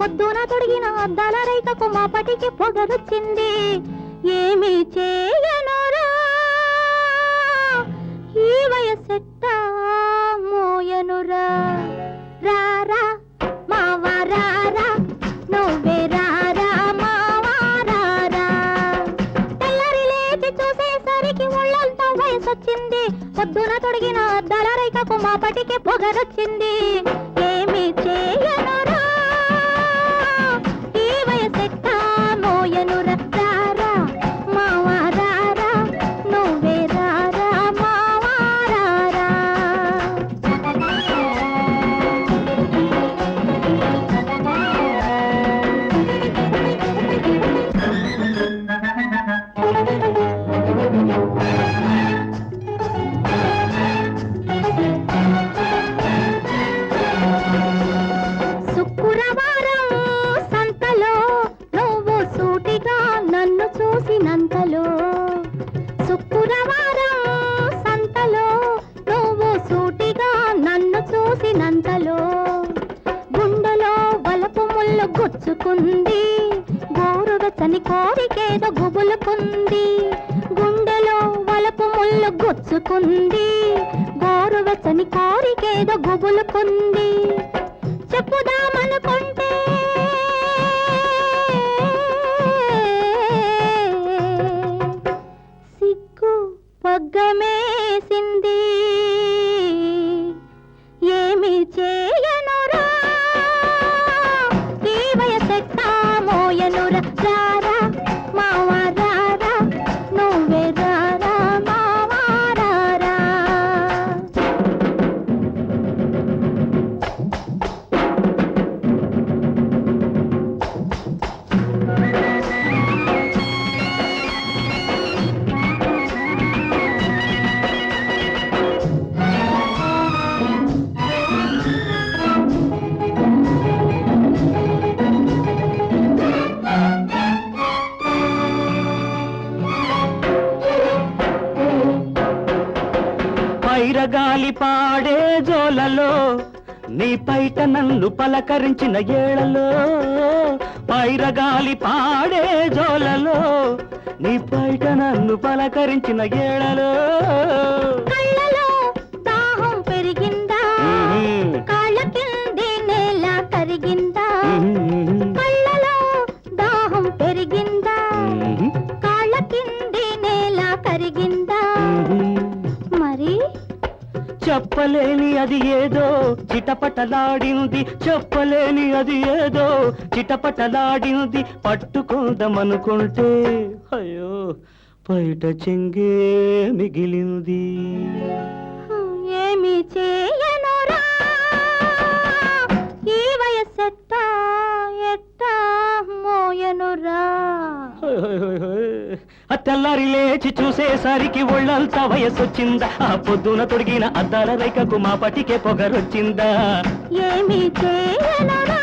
పొద్దున తొడిగిన అద్దాల రైకకు మా పటికి పొగరొచ్చింది. ఏమి చేయనురా? ఈ వయసెట్ట మోయనురా? రారా మావా రారా? నువ్వే రారా మావా రారా? తెల్లారి లేచి చూసేసరికి ఒళ్ళంతా వయసొచ్చింది. పొద్దున తొడిగిన అద్దాల రైకకు మా పటికి పొగరొచ్చింది. గుచ్చుకుంది గోరువెచ్చని కోరికేదో గుబులుకుంది. గుండెలో వలపు ముళ్ళు గుచ్చుకుంది. గోరువెచ్చని కోరికేదో గుబులుకుంది. చెప్పుదామనుకుంటే పైరగాలి పాడే జోలలో నీ పైట నన్ను పలకరించిన ఏళలో పైరగాలి పాడే జోలలో నీ పైట నన్ను పలకరించిన ఏళలో చెప్పలేని అది ఏదో చిటపటలాడింది. చెప్పలేని అది ఏదో చిటపటలాడింది. పట్టుకుందామనుకుంటే అయ్యో బయట చెంగే మిగిలింది. ఏమి చేయనురా ఆ తెల్లారి లేచి చూసేసరికి ఒళ్ళంతా వయసొచ్చిందా? ఆ పొద్దున తొడిగిన అద్దాల రైకకు మా పటికే పొగరొచ్చిందా? ఏమి చేయనురా